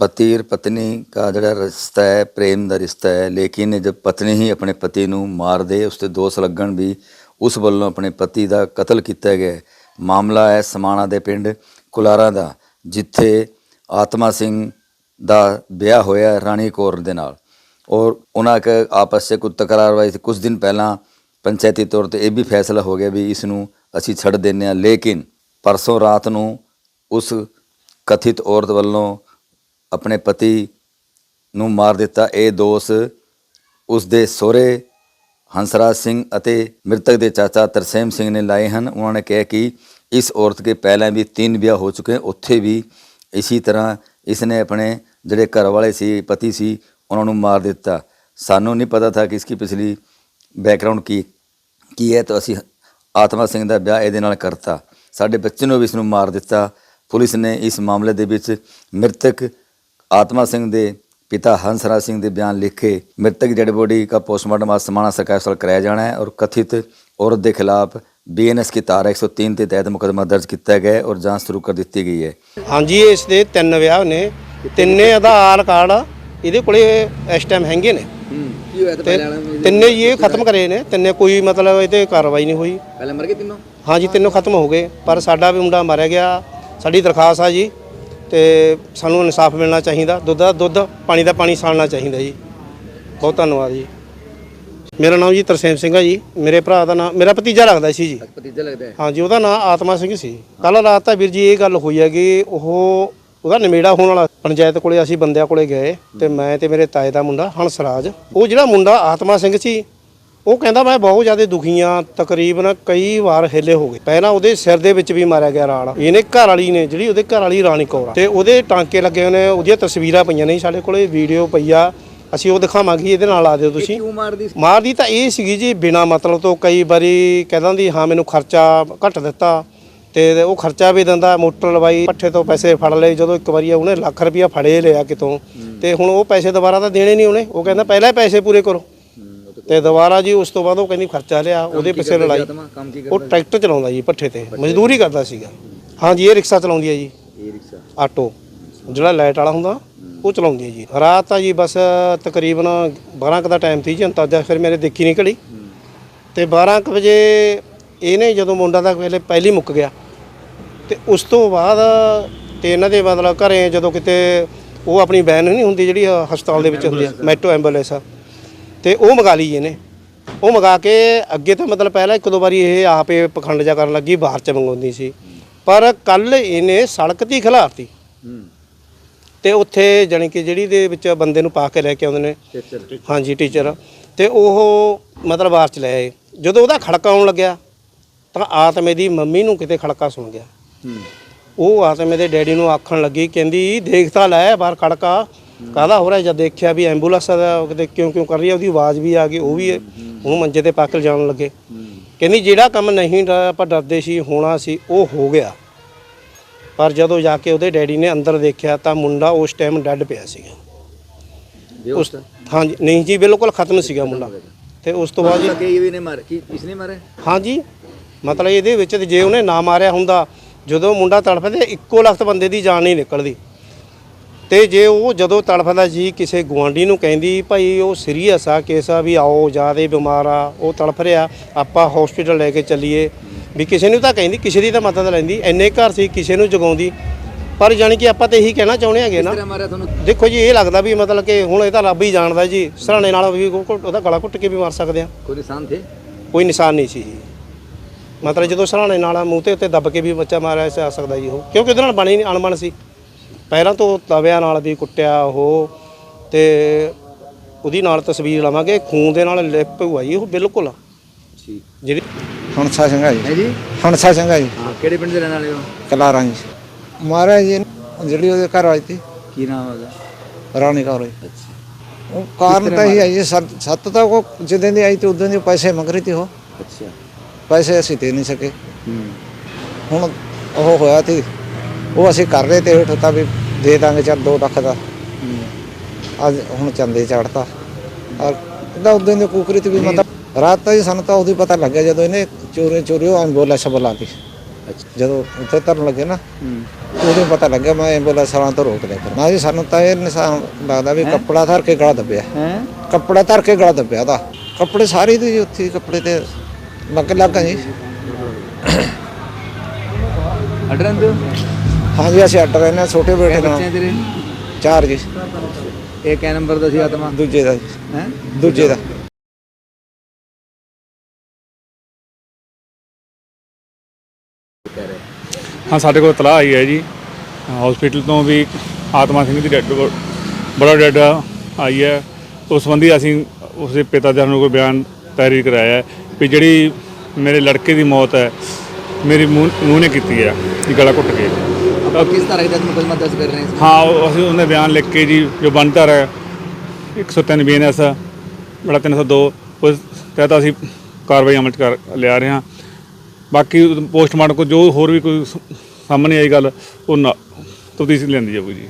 पति और पत्नी का ਜਿਹੜਾ ਰਿਸ਼ਤਾ ਹੈ ਪ੍ਰੇਮ ਦਾ ਰਿਸ਼ਤਾ ਹੈ ਲੇਕਿਨ ਜਦ ਪਤਨੀ ਹੀ ਆਪਣੇ ਪਤੀ ਨੂੰ ਮਾਰ ਦੇ ਉਸ ਤੇ ਦੋਸ਼ ਲੱਗਣ ਵੀ ਉਸ ਵੱਲੋਂ ਆਪਣੇ ਪਤੀ ਦਾ ਕਤਲ ਕੀਤਾ ਗਿਆ ਹੈ। ਮਾਮਲਾ ਹੈ ਸਮਾਣਾ ਦੇ ਪਿੰਡ ਕੁਲਾਰਾ ਦਾ ਜਿੱਥੇ ਆਤਮਾ ਸਿੰਘ ਦਾ ਵਿਆਹ ਹੋਇਆ ਹੈ ਰਾਣੀ ਕੌਰ ਦੇ ਨਾਲ ਔਰ ਉਹਨਾਂ ਕੇ ਆਪਸ ਵਿੱਚ ਕੁਝ ਤਕਰਾਰ ਹੋਈ ਸੀ ਕੁਝ ਦਿਨ ਪਹਿਲਾਂ ਪੰਚਾਇਤੀ ਤੌਰ ਤੇ ਇਹ ਵੀ ਫੈਸਲਾ ਹੋ ਗਿਆ ਵੀ ਇਸ ਨੂੰ ਅਸੀਂ ਛੱਡ ਦਿੰਦੇ ਹਾਂ ਲੇਕਿਨ ਪਰਸੋਂ ਰਾਤ ਨੂੰ ਉਸ ਕਥਿਤ ਔਰਤ ਵੱਲੋਂ ਆਪਣੇ ਪਤੀ ਨੂੰ ਮਾਰ ਦਿੱਤਾ। ਇਹ ਦੋਸ਼ ਉਸ ਦੇ ਸਹੁਰੇ ਹੰਸਰਾਜ ਸਿੰਘ ਅਤੇ ਮ੍ਰਿਤਕ ਦੇ ਚਾਚਾ ਤਰਸੇਮ ਸਿੰਘ ਨੇ ਲਾਏ ਹਨ। ਉਹਨਾਂ ਨੇ ਕਿਹਾ ਕਿ ਇਸ ਔਰਤ ਕੇ ਪਹਿਲਾਂ ਵੀ ਤਿੰਨ ਵਿਆਹ ਹੋ ਚੁੱਕੇ ਉੱਥੇ ਵੀ ਇਸੇ ਤਰ੍ਹਾਂ ਇਸ ਨੇ ਆਪਣੇ ਜਿਹੜੇ ਘਰ ਵਾਲੇ ਸੀ, ਪਤੀ ਸੀ, ਉਹਨਾਂ ਨੂੰ ਮਾਰ ਦਿੱਤਾ। ਸਾਨੂੰ ਨਹੀਂ ਪਤਾ ਥਾ ਕਿ ਇਸकी ਪਿਛਲੀ ਬੈਕਗ੍ਰਾਉਂਡ ਕੀ ਕੀ ਹੈ। ਤਾਂ ਅਸੀਂ ਆਤਮਾ ਸਿੰਘ ਦਾ ਵਿਆਹ ਇਹਦੇ ਨਾਲ ਕਰਤਾ। ਸਾਡੇ ਬੱਚੇ ਨੂੰ ਵੀ ਇਸ ਨੂੰ ਮਾਰ ਦਿੱਤਾ। ਪੁਲਿਸ ਨੇ ਇਸ ਮਾਮਲੇ ਦੇ ਵਿੱਚ ਮ੍ਰਿਤਕ ਆਤਮਾ ਸਿੰਘ ਦੇ ਪਿਤਾ ਹੰਸਰਾਜ ਸਿੰਘ ਦੇ ਬਿਆਨ ਲਿਖੇ ਮ੍ਰਿਤਕ ਡੈਡ ਬੋਡੀ का पोस्टमार्टम आज समाना सरकारी अस्पताल कराया जाना है और कथित औरत ਦੇ ਖਿਲਾਫ ਬੀਐਨਐਸ की ਧਾਰਾ 103 ਦੇ ਤਹਿਤ ਮੁਕੱਦਮਾ ਦਰਜ ਕੀਤਾ ਗਿਆ ਹੈ ਔਰ ਜਾਂਚ ਸ਼ੁਰੂ ਕਰ ਦਿੱਤੀ ਗਈ ਹੈ ਹਾਂਜੀ ਇਸ ਦੇ ਤਿੰਨ ਵਿਆਹ ਨੇ ਤਿੰਨੇ ਆਧਾਰ ਕਾਰਡ ਇਹਦੇ ਕੋਲੇ ਇਸ ਟਾਈਮ ਹੈਗੇ ਨੇ ਕੀ ਹੋਇਆ ਤੇ ਤਿੰਨੇ ਹੀ ਇਹ ਖਤਮ ਕਰੇ ਨੇ ਤਿੰਨੇ ਕੋਈ ਮਤਲਬ ਇਹ ਤੇ ਕਾਰਵਾਈ ਨਹੀਂ ਹੋਈ ਪਹਿਲੇ ਮਰ ਗਏ ਤਿੰਨੋਂ ਹਾਂਜੀ ਤਿੰਨੋਂ ਖਤਮ ਹੋ ਗਏ ਪਰ ਸਾਡਾ ਵੀ ਮੁੰਡਾ ਮਾਰਿਆ ਗਿਆ ਸਾਡੀ ਦਰਖਾਸਤ ਆ ਜੀ ਤੇ ਸਾਨੂੰ ਇਨਸਾਫ ਮਿਲਣਾ ਚਾਹੀਦਾ ਦੁੱਧ ਦਾ ਦੁੱਧ ਪਾਣੀ ਦਾ ਪਾਣੀ ਸਾਲਣਾ ਚਾਹੀਦਾ ਜੀ। ਬਹੁਤ ਧੰਨਵਾਦ ਜੀ। ਮੇਰਾ ਨਾਮ ਜੀ ਤਰਸੇਮ ਸਿੰਘ ਆ ਜੀ। ਮੇਰੇ ਭਰਾ ਦਾ ਨਾਮ ਮੇਰਾ ਭਤੀਜਾ ਲੱਗਦਾ ਸੀ ਜੀ। ਭਤੀਜਾ ਲੱਗਦਾ ਹੈ। ਹਾਂਜੀ ਉਹਦਾ ਨਾਮ ਆਤਮਾ ਸਿੰਘ ਸੀ। ਕੱਲ ਰਾਤ ਤਾਂ ਵੀਰ ਜੀ ਇਹ ਗੱਲ ਹੋਈ ਹੈ ਕਿ ਉਹ ਉਹਦਾ ਨਿਮੇੜਾ ਹੋਣ ਵਾਲਾ ਪੰਚਾਇਤ ਕੋਲੇ ਅਸੀਂ ਬੰਦਿਆਂ ਕੋਲੇ ਗਏ ਤੇ ਮੈਂ ਤੇ ਮੇਰੇ ਤਾਏ ਦਾ ਮੁੰਡਾ ਹੰਸਰਾਜ ਉਹ ਜਿਹੜਾ ਮੁੰਡਾ ਆਤਮਾ ਸਿੰਘ ਸੀ ਉਹ ਕਹਿੰਦਾ ਮੈਂ ਬਹੁਤ ਜ਼ਿਆਦਾ ਦੁਖੀ ਆ ਤਕਰੀਬਨ ਕਈ ਵਾਰ ਹਿੱਲੇ ਹੋ ਗਏ। ਪਹਿਲਾਂ ਉਹਦੇ ਸਿਰ ਦੇ ਵਿੱਚ ਵੀ ਮਾਰਿਆ ਗਿਆ ਰਾੜ ਇਹਨੇ ਘਰ ਵਾਲੀ ਨੇ ਜਿਹੜੀ ਉਹਦੇ ਘਰ ਵਾਲੀ ਰਾਣੀ ਕੌਰ ਆ ਤੇ ਉਹਦੇ ਟਾਂਕੇ ਲੱਗੇ ਨੇ ਉਹਦੀਆਂ ਤਸਵੀਰਾਂ ਪਈਆਂ ਨੇ ਸਾਡੇ ਕੋਲੇ ਵੀਡੀਓ ਪਈ ਆ। ਅਸੀਂ ਉਹ ਦਿਖਾਵਾਂਗੇ ਇਹਦੇ ਨਾਲ ਆ ਦਿਓ ਤੁਸੀਂ। ਕਿਉਂ ਮਾਰਦੀ ਮਾਰਦੀ ਤਾਂ ਇਹ ਸੀਗੀ ਜੀ ਬਿਨਾ ਮਤਲਬ ਤੋਂ ਕਈ ਵਾਰੀ ਕਹਿੰਦਾ ਦੀ ਹਾਂ ਮੈਨੂੰ ਖਰਚਾ ਘੱਟ ਦਿੱਤਾ। ਤੇ ਉਹ ਖਰਚਾ ਵੀ ਦਿੰਦਾ ਮੋਟਰ ਲਵਾਈ ਪੱਠੇ ਤੋਂ ਪੈਸੇ ਫੜ ਲਏ। ਜਦੋਂ ਇੱਕ ਵਾਰੀ ਉਹਨੇ ਲੱਖ ਰੁਪਇਆ ਫੜੇ ਲਿਆ ਕਿਤੋਂ ਤੇ ਹੁਣ ਉਹ ਪੈਸੇ ਦੁਬਾਰਾ ਤਾਂ ਦੇਣੇ ਨਹੀਂ ਉਹਨੇ। ਉਹ ਕਹਿੰਦਾ ਪਹਿਲਾਂ ਪੈਸੇ ਪੂਰੇ ਕਰੋ। ਤੇ ਦੁਬਾਰਾ ਜੀ ਉਸ ਤੋਂ ਬਾਅਦ ਉਹ ਕਹਿੰਦੀ ਖਰਚਾ ਲਿਆ ਉਹਦੇ ਪਿੱਛੇ ਲੜਾਈ। ਉਹ ਟਰੈਕਟਰ ਚਲਾਉਂਦਾ ਜੀ ਪੱਠੇ ਤੇ ਮਜ਼ਦੂਰੀ ਕਰਦਾ ਸੀਗਾ। ਹਾਂਜੀ ਇਹ ਰਿਕਸ਼ਾ ਚਲਾਉਂਦੀ ਹੈ ਜੀ। ਇਹ ਰਿਕਸ਼ਾ। ਆਟੋ। ਜਿਹੜਾ ਲਾਈਟ ਵਾਲਾ ਹੁੰਦਾ ਉਹ ਚਲਾਉਂਦੀ ਹੈ ਜੀ। ਰਾਤ ਤਾਂ ਜੀ ਬਸ ਤਕਰੀਬਨ 12 ਕੁ ਦਾ ਟਾਈਮ ਸੀ ਜੀ ਅੰਤਾਜਾ ਫਿਰ ਮੇਰੇ ਦੇਖੀ ਨਹੀਂ ਘੜੀ ਤੇ 12 ਕੁ ਵਜੇ ਇਹਨੇ ਜਦੋਂ ਮੁੰਡਾ ਦਾ ਵੇਲੇ ਪਹਿਲੀ ਮੁੱਕ ਗਿਆ ਤੇ ਉਸ ਤੋਂ ਬਾਅਦ ਤੇ ਇਹਨਾਂ ਦੇ ਮਤਲਬ ਘਰੇ ਜਦੋਂ ਕਿਤੇ ਉਹ ਆਪਣੀ ਵੈਨ ਨਹੀਂ ਹੁੰਦੀ ਜਿਹੜੀ ਹਸਪਤਾਲ ਦੇ ਵਿੱਚ ਹੁੰਦੀ ਆ। ਮੈਟਰੋ ਐਂਬੂਲੈਂਸ ਤੇ ਉਹ ਮੰਗਾ ਲਈ ਇਹਨੇ। ਉਹ ਮੰਗਾ ਕੇ ਅੱਗੇ ਤਾਂ ਮਤਲਬ ਪਹਿਲਾਂ ਇੱਕ ਦੋ ਵਾਰੀ ਇਹ ਆਪੇ ਪਖੰਡ ਜਾ ਕਰਨ ਲੱਗੀ ਬਾਹਰ ਚ ਮੰਗਾਉਂਦੀ ਸੀ। ਪਰ ਕੱਲ ਇਹਨੇ ਸੜਕ ਹੀ ਖਿਲਾਰਤੀ। ਤੇ ਉੱਥੇ ਜਾਣੀ ਕਿ ਜਿਹੜੀ ਦੇ ਵਿੱਚ ਬੰਦੇ ਨੂੰ ਪਾ ਕੇ ਲੈ ਕੇ ਆਉਂਦੇ ਨੇ। ਟੀਚਰ ਹਾਂਜੀ ਟੀਚਰ ਤੇ ਉਹ ਮਤਲਬ ਬਾਹਰ ਚ ਲੈ ਆਏ। ਜਦੋਂ ਉਹਦਾ ਖੜਕਾ ਆਉਣ ਲੱਗਿਆ ਤਾਂ ਆਤਮੇ ਦੀ ਮੰਮੀ ਨੂੰ ਕਿਤੇ ਖੜਕਾ ਸੁਣ ਗਿਆ। ਉਹ ਆਤਮੇ ਦੇ ਡੈਡੀ ਨੂੰ ਆਖਣ ਲੱਗੀ ਕਹਿੰਦੀ ਦੇਖ ਤਾਂ ਲੈ ਬਾਹਰ ਖੜਕਾ। ਕਾਹਦਾ ਹੋ ਰਿਹਾ ਜਦ ਦੇਖਿਆ ਵੀ ਐਂਬੂਲੈਂਸ ਦਾ ਕਿਤੇ ਕਿਉਂ ਕਿਉਂ ਕਰ ਰਹੀ ਹੈ ਉਹਦੀ ਆਵਾਜ਼ ਵੀ ਆ ਗਈ ਉਹ ਵੀ ਉਹਨੂੰ ਮੰਜੇ ਤੇ ਪਾ ਕੇ ਜਾਣ ਲੱਗੇ। ਕਹਿੰਦੀ ਜਿਹੜਾ ਕੰਮ ਨਹੀਂ ਆਪਾਂ ਡਰਦੇ ਸੀ ਹੋਣਾ ਸੀ ਉਹ ਹੋ ਗਿਆ। ਪਰ ਜਦੋਂ ਜਾ ਕੇ ਉਹਦੇ ਡੈਡੀ ਨੇ ਅੰਦਰ ਦੇਖਿਆ ਤਾਂ ਮੁੰਡਾ ਉਸ ਟਾਈਮ ਡੈੱਡ ਪਿਆ ਸੀਗਾ। ਉਸ ਹਾਂਜੀ ਨਹੀਂ ਜੀ ਬਿਲਕੁਲ ਖਤਮ ਸੀਗਾ ਮੁੰਡਾ। ਤੇ ਉਸ ਤੋਂ ਬਾਅਦ ਜੀ ਲੱਗੇ ਇਹ ਵੀ ਨੇ ਮਾਰ ਕੀ ਇਸਨੇ ਮਾਰੇ ਹਾਂਜੀ ਮਤਲਬ ਇਹਦੇ ਵਿੱਚ ਜੇ ਉਹਨੇ ਨਾ ਮਾਰਿਆ ਹੁੰਦਾ ਜਦੋਂ ਮੁੰਡਾ ਤੜਫਦਾ ਇੱਕੋ ਲਖਤ ਬੰਦੇ ਦੀ ਜਾਨ ਨਹੀਂ ਨਿਕਲਦੀ। ਤੇ ਜੇ ਉਹ ਜਦੋਂ ਤੜਫਦਾ ਜੀ ਕਿਸੇ ਗੁਆਂਢੀ ਨੂੰ ਕਹਿੰਦੀ ਭਾਈ ਉਹ ਸੀਰੀਅਸ ਆ ਕੇਸ ਆ ਵੀ ਆਓ ਜਿਆਦੇ ਬਿਮਾਰ ਆ ਉਹ ਤੜਫ ਰਿਹਾ ਆਪਾਂ ਹਸਪੀਟਲ ਲੈ ਕੇ ਚੱਲੀਏ। ਵੀ ਕਿਸੇ ਨੂੰ ਤਾਂ ਕਹਿੰਦੀ ਕਿਸੇ ਦੀ ਤਾਂ ਮਦਦ ਲੈਂਦੀ ਐਨੇ ਘਰ ਸੀ ਕਿਸੇ ਨੂੰ ਜਗਾਉਂਦੀ। ਪਰ ਜਾਣੀ ਕਿ ਆਪਾਂ ਤਾਂ ਇਹੀ ਕਹਿਣਾ ਚਾਹੁੰਦੇ ਹੈਗੇ ਨਾ। ਦੇਖੋ ਜੀ ਇਹ ਲੱਗਦਾ ਵੀ ਮਤਲਬ ਕਿ ਹੁਣ ਇਹ ਤਾਂ ਰੱਬ ਹੀ ਜਾਣਦਾ ਜੀ। ਸਰਾਣੇ ਨਾਲ ਵੀ ਉਹ- ਉਹਦਾ ਗਲਾ ਘੁੱਟ ਕੇ ਵੀ ਮਾਰ ਸਕਦੇ ਆ। ਕੋਈ ਨਿਸ਼ਾਨ ਥੇ ਕੋਈ ਨਿਸ਼ਾਨ ਨਹੀਂ ਸੀ ਮਤਲਬ ਜਦੋਂ ਸਰਾਣੇ ਨਾਲ ਮੂੰਹ ਤੇ ਉੱਤੇ ਦੱਬ ਕੇ ਵੀ ਬੱਚਾ ਮਾਰਿਆ ਜਾ ਸਕਦਾ ਜੀ ਉਹ। ਕਿਉਂਕਿ ਉਹਦੇ ਨਾਲ ਬਣੀ ਨਹੀਂ ਅਣਬਣ ਸੀ। ਪਹਿਲਾਂ ਤੋਂ ਤਵਿਆਂ ਨਾਲ ਵੀ ਕੁੱਟਿਆ ਉਹ ਤੇ ਉਹਦੀ ਨਾਲ ਤਸਵੀਰ ਲਵਾਂਗੇ ਖੂਨ ਦੇ ਨਾਲ ਲਿਪ ਹੋਈ ਜੀ ਉਹ ਬਿਲਕੁਲ ਠੀਕ। ਜਿਹੜੀ ਹਣਸਾ ਸਿੰਘਾ ਜੀ। ਹੈ ਜੀ ਹਣਸਾ ਸਿੰਘਾ ਜੀ। ਹਾਂ ਕਿਹੜੇ ਪਿੰਡ ਦੇ ਰਹਿਣ ਵਾਲੇ ਹੋ? ਕਲਾਰਾਂ ਜੀ। ਮਹਾਰਾਜ ਜੀ ਜਿਹੜੀ ਉਹਦੇ ਘਰ ਵਾਲੀ ਸੀ। ਕੀ ਨਾਮ ਹੈ ਉਹਦਾ? ਰਾਣੀ ਕੌਰ ਜੀ। ਅੱਛਾ। ਉਹ ਕਾਰਨ ਤਾਂ ਹੈ ਜੀ ਸੱਤ ਸੱਤ ਤਾਂ ਉਹ ਜਿੱਦਾਂ ਦੀ ਆਈ ਤੇ ਉਦੋਂ ਦੇ ਪੈਸੇ ਮੰਗ ਰਹੀ ਤੀ ਉਹ। ਅੱਛਾ। ਪੈਸੇ ਅਸੀਂ ਦੇ ਨਹੀਂ ਸਕੇ। ਹੂੰ। ਹੁਣ ਉਹ ਹੋਇਆ ਤੇ ਉਹ ਅਸੀਂ ਕਰ ਰਹੇ ਤੇ ਹੇਠ ਤਾਂ ਵੀ ਦੇ ਦਾਂਗੇ ਚੱਲ 2 ਲੱਖ ਦਾ। ਹੂੰ ਅੱਜ ਹੁਣ ਚੰਦੇ ਚੜਤਾ ਔਰ ਇਹਦਾ ਉਦੋਂ ਦੀ ਕੁਕਰੀ ਤੇ ਵੀ ਮਤਲਬ ਰਾਤ ਤਾਂ ਜੀ ਸਾਨੂੰ ਤਾਂ ਹੀ ਪਤਾ ਲੱਗਿਆ ਜਦੋਂ ਇਹਨੇ ਚੋਰੀ ਚੋਰੀ ਉਹ ਐਂਬੂਲੈਂਸ ਬੁਲਾ ਕੇ ਜਦੋਂ ਉੱਥੇ ਧਰਨ ਲੱਗੇ ਨਾ ਉਦੋਂ ਪਤਾ ਲੱਗਿਆ ਮੈਂ ਐਂਬੂਲੈਂਸ ਵਾਲਾਂ ਤੋਂ ਰੋਕ ਲਿਆ। ਨਾ ਜੀ ਸਾਨੂੰ ਤਾਂ ਇਹ ਨਿਸ਼ਾਨ ਲੱਗਦਾ ਵੀ ਕੱਪੜਾ ਧਰ ਕੇ ਗਲਾ ਦੱਬਿਆ। ਹੈ? ਕੱਪੜਾ ਧਰ ਕੇ ਗਲਾ ਦੱਬਿਆ ਦਾ ਕੱਪੜੇ ਸਾਰੇ ਦੇ ਉੱਥੇ ਹੀ ਕੱਪੜੇ ਤੇ ਲੱਗ ਲੱਗਾ ਜੀ। ਅਡਰਨ ਦੇ ਹਾਂਜੀ ਅਸੀਂ ਅੱਡ ਰਹਿੰਦੇ ਹਾਂ ਛੋਟੇ ਬੇਟੇ ਬੱਚੇ ਨਾਲ ਤੇਰੇ? ਚਾਰ ਜੀ। ਇਹ ਕੈ ਨੰਬਰ ਦਾ ਸੀ ਆਤਮਾ? ਦੂਜੇ ਦਾ ਹੈ? ਦੂਜੇ ਦਾ। ਹਾਂ ਸਾਡੇ ਕੋਲ ਤਲਾਹ ਆਈ ਹੈ ਜੀ। ਹਸਪੀਟਲ ਤੋਂ ਵੀ ਆਤਮਾ ਸਿੰਘ ਦੀ ਡੈਡ ਬੜਾ ਡੈਡ ਆਈ ਹੈ। ਉਸ ਸੰਬੰਧੀ ਅਸੀਂ ਉਸਦੇ ਪਿਤਾ ਜੀ ਨੂੰ ਕੋਈ ਬਿਆਨ ਤਹਿਰੀਰ ਕਰਾਇਆ ਹੈ ਵੀ ਜਿਹੜੀ ਮੇਰੇ ਲੜਕੇ ਦੀ ਮੌਤ ਹੈ ਮੇਰੀ ਨੂੰਹ ਨੇ ਕੀਤੀ ਹੈ ਗਲਾ ਘੁੱਟ ਕੇ। ਆਪਾਂ ਕਿਸ ਤਰ੍ਹਾਂ ਦਾ ਮੁਕਦਮਾ ਦਰਜ ਕਰ ਰਹੇ ਹਾਂ, ਉਹ- ਅਸੀਂ ਉਹਨੇ ਬਿਆਨ ਲਿਖ ਕੇ ਜੀ, ਜੋ ਬਣਤਰ ਹੈ 103 ਬੀਐਨਐਸ ਬੜਾ 302 ਉਸ ਤਹਿਤ ਅਸੀਂ ਕਾਰਵਾਈ ਅਮਲ 'ਚ ਕਰ ਲਿਆ ਰਹੇ ਹਾਂ। ਬਾਕੀ ਪੋਸਟਮਾਰਟਮ ਕੋ ਜੋ ਹੋਰ ਵੀ ਕੋਈ ਸਾਹਮਣੇ ਆਈ ਗੱਲ, ਉਹ ਨਾ, ਤਫਤੀਸ਼ ਲੈਂਦੀ ਜਾਊਗੀ ਜੀ।